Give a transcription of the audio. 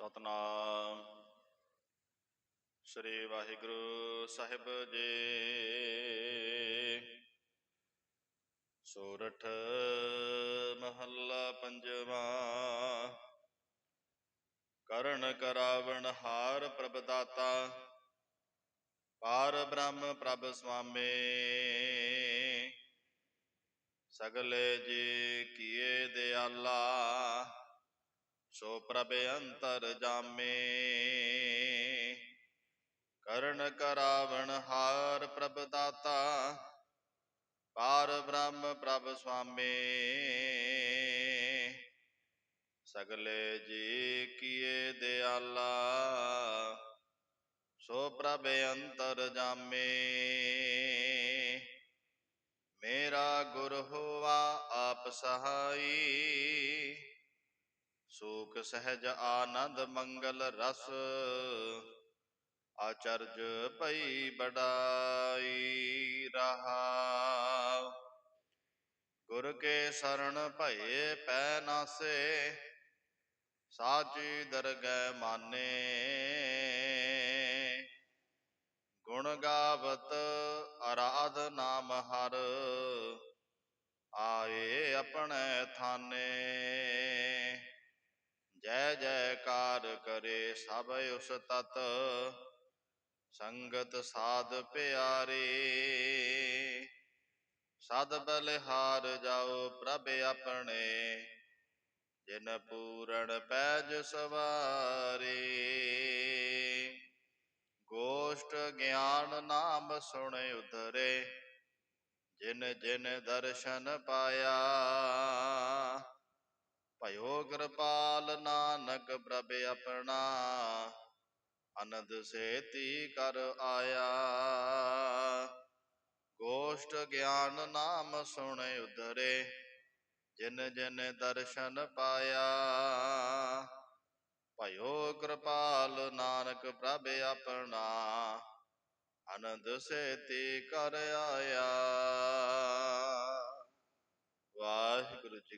ਸਤਨਾਮ। ਸ੍ਰੀ ਵਾਹਿਗੁਰੂ ਸਾਹਿਬ ਜੀ। ਸੋਰਠ ਮਹੱਲਾ ਪੰਜਵਾ। ਕਰਨ ਕਰਾਵਣ ਹਾਰ ਪ੍ਰਭ ਦਾਤਾ। ਪਾਰ ਬ੍ਰਹਮ ਪ੍ਰਭ ਸੁਆਮੀ। ਸਗਲੇ ਜੀ ਕੀਏ ਦਿਆਲਾ। ਸੋ ਪ੍ਰਭ ਅੰਤਰ ਜਾਮੇ। ਕਰਨ ਕਰਾਵਣ ਹਾਰ ਪ੍ਰਭ ਦਾਤਾ। ਪਾਰ ਬ੍ਰਹਮ ਪ੍ਰਭ ਸੁਆਮੀ। ਸਗਲੇ ਜੀ ਕੀਏ ਦਿਆਲਾ। ਸੋ ਪ੍ਰਭ ਅੰਤਰ ਜਾਮੇ। ਮੇਰਾ ਗੁਰ ਹੋਆ ਆਪ ਸਹਾਈ। ਸੂਖ ਸਹਿਜ ਆਨੰਦ ਮੰਗਲ ਰਸ। ਆਚਰਜ ਭਈ ਬੜਾਈ ਰਹਾ। ਗੁਰ ਕੇ ਸਰਣ ਭਏ ਪੈ ਨਾਸੇ ਸਾਚੀ ਦਰਗਹਿ ਮਾਨੇ। ਗੁਣ ਗਾਵਤ ਅਰਾਧ ਨਾਮ ਹਰ। ਆਏ ਆਪਣੇ ਥਾਨੇ। ਜੈ ਜੈਕਾਰ ਕਰੇ ਸਭ ਉਸ ਤਤ, ਸੰਗਤ ਸਾਧ ਪਿਆਰੇ। ਸਦ ਬਲਿਹਾਰ ਜਾਓ ਪ੍ਰਭ ਆਪਣੇ, ਜਿਨ ਪੂਰਨ ਪੈਜ ਸਵਾਰੇ। ਗੋਸ਼ਟ ਗਿਆਨ ਨਾਮ ਸੁਣ ਉਧਰੇ, ਜਿਨ ਜਿਨ ਦਰਸ਼ਨ ਪਾਇਆ ਭਇਓ ਕਿਰਪਾਲ ਨਾਨਕ ਪ੍ਰਭ ਆਪਣਾ, ਅਨੰਦ ਸੇਤੀ ਕਰ ਆਇਆ। ਗੋਸ਼ਟ ਗਿਆਨ ਨਾਮ ਸੁਣੇ ਉਧਰੇ, ਜਿਨ ਜਿਨ ਦਰਸ਼ਨ ਪਾਇਆ। ਭਇਓ ਕਿਰਪਾਲ ਨਾਨਕ ਪ੍ਰਭ ਆਪਣਾ, ਅਨੰਦ ਸੇਤੀ ਕਰ ਆਇਆ ਵਾਹਿਗੁਰੂ